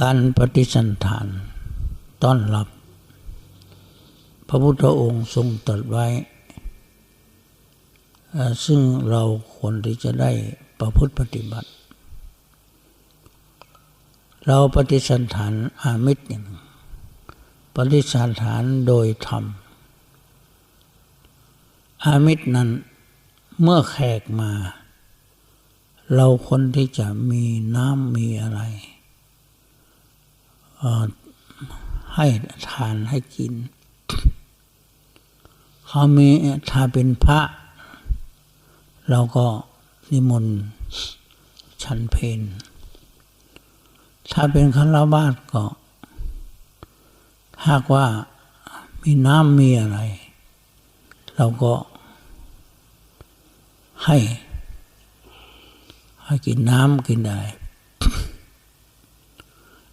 การปฏิสันฐาน ต้อนรับ พระพุทธองค์ทรงตรัสไว้ ซึ่งเราควรที่จะได้ประพฤติปฏิบัติ เราปฏิสันฐานอามิตรอย่างหนึ่งปฏิสันฐานโดยธรรม อามิตรนั้นเมื่อแขกมา เราคนที่จะมีน้ำมีอะไร ให้ทานให้กิน เขามีถ้าเป็นพระ เราก็นิมนต์ฉันเพนถ้าเป็นฆราวาสก็หากว่ามีน้ำมีอะไร เราก็ให้ ให้กินน้ำกินอะไร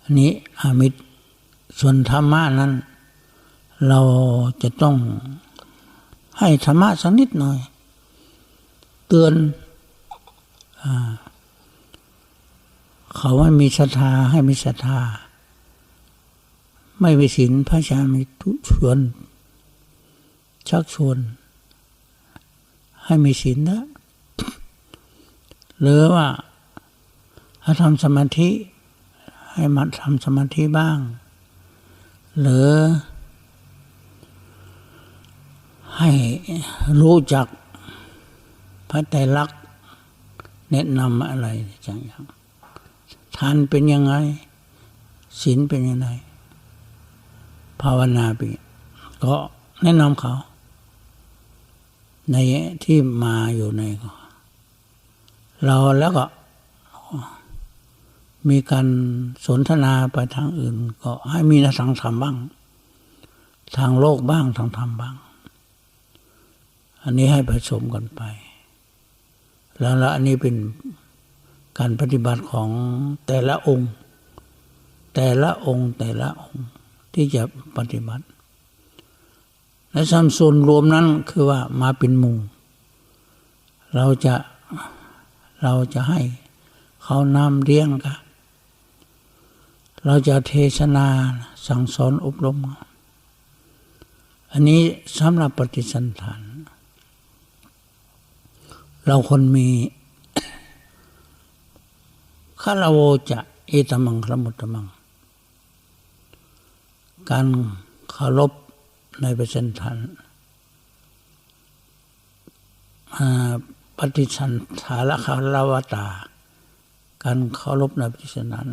อันนี้อามิตรส่วนธรรมะนั้น เราจะต้องให้ธรรมะสักนิดหน่อย เตือนอเขาว่มีศรัทธาให้มีศรัทธา ไม่มีศีลพระชามีทุชวน ชักชวน ให้มีศีลนะหรือว่าถ้าทำสมาธิ ให้มันทำสมาธิบ้าง หรือให้รู้จัก พระไตรลักษณ์แนะนำอะไรอย่างทานเป็นยังไงศีลเป็นยังไงภาวนาเป็นก็แนะนำเขา ในที่มาอยู่ในก็เราแล้วก็ มีการสนทนาไปทางอื่น ก็ให้มีทางธรรมบ้าง ทางโลกบ้างทางธรรมบ้าง อันนี้ให้ผสมกันไป แล้วละอันนี้เป็นการปฏิบัติของแต่ละองค์ แต่ละองค์แต่ละองค์ที่จะปฏิบัติ และสัมส่วนรวมนั้นคือว่ามาเป็นหมู่เราจะเราจะให้เขานำเลี้ยงกันเราจะเทศนาสั่งสอนอบรม อันนี้สำหรับปฏิสันฐาน เราคนมีคาราโวจะเอตมังครมุตมัง การเคารพในปฏิสันฐานปฏิสันฐาละคารวตา การเคารพในปฏิสันฐาน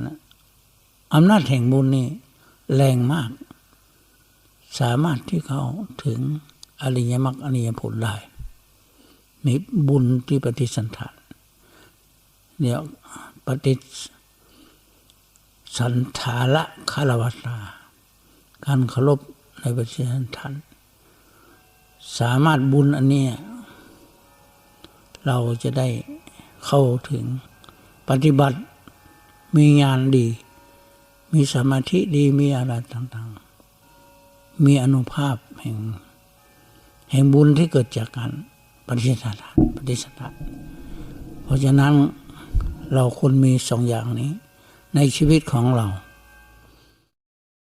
อำนาจแห่งบุญนี่แรงมาก สามารถที่เขาถึงอริยมรรคอริยผลได้ มีบุญที่ปฏิสันฐานเนี่ยปฏิสันฐาละคารวตาการเคารพในปฏิสันฐานสามารถบุญอันนี้เราจะได้เข้าถึงปฏิบัติมีงานดี มีสมาธิดีมีอะไรต่างๆ มีอนุภาพแห่ง แห่งบุญที่เกิดจากการ ปฏิสัทานปฏิสัทานเพราะฉะนั้นเราควรมีสองอย่างนี้ ในชีวิตของเรา